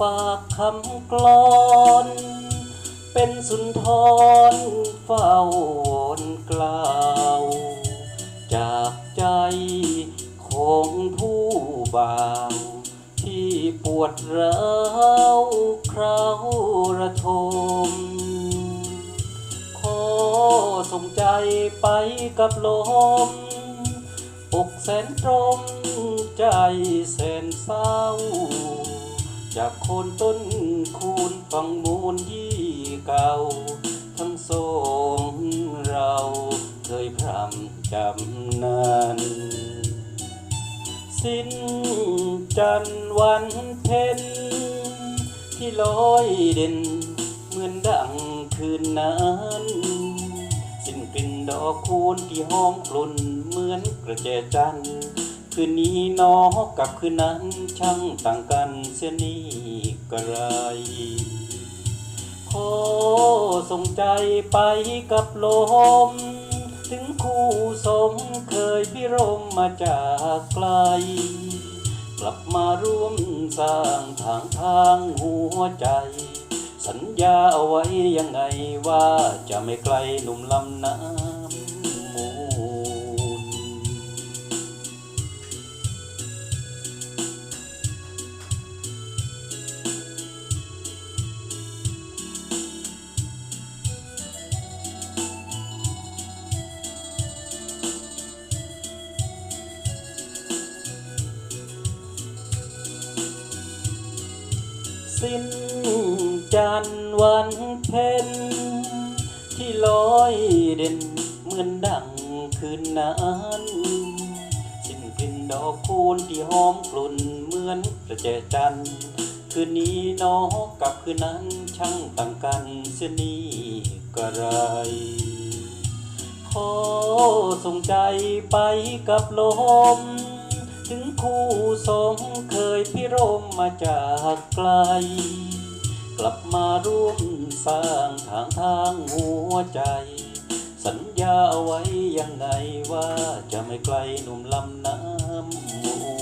ฝากคำกลอน เป็นสุนทรเฝ้าวนกล่าว จากใจของผู้บ่าวที่ปวดร้าวคราวระทม ขอส่งใจไปกับลมอกแสนตรมใจแสนเศร้า จากโคนต้นคูณฟังมูลยี่เก่า ทั้งสองเราเคยพรำจำนานสิ้นจันทร์วันเพ็ญที่ลอยเด่น เหมือนดังคืนนั้นสิ้นกลิ่นดอกคูณที่หอมกลุ่นเหมือนกระเจจันทร์ คืนนี้นอกกับคืนนั้นช่างต่างกันเสียนี่กระไรขอส่งใจไปกับลม ถึงคู่สมเคยพิรมมาจากไกล กลับมาร่วมสร้างทางทางหัวใจ สัญญาเอาไว้ยังไงว่าจะไม่ไกลหนุ่มลำน้ำ สิ้นจันวันเพ็ญที่ลอยเด่นเหมือนดังคืนนั้นสิ้นกลิ่นดอกคูณที่หอมกลุ่นเหมือนกระเจจันคืนนี้นอกกับคืนนั้นช่างต่างกันเสียนี่ก็ไรขอส่งใจไปกับลม ถึงคู่สมเคยพิรมมาจากไกล กลับมาร่วมสร้างทางทางหัวใจ สัญญาเอาไว้ยังไงว่าจะไม่ไกลหนุ่มลำน้ำมู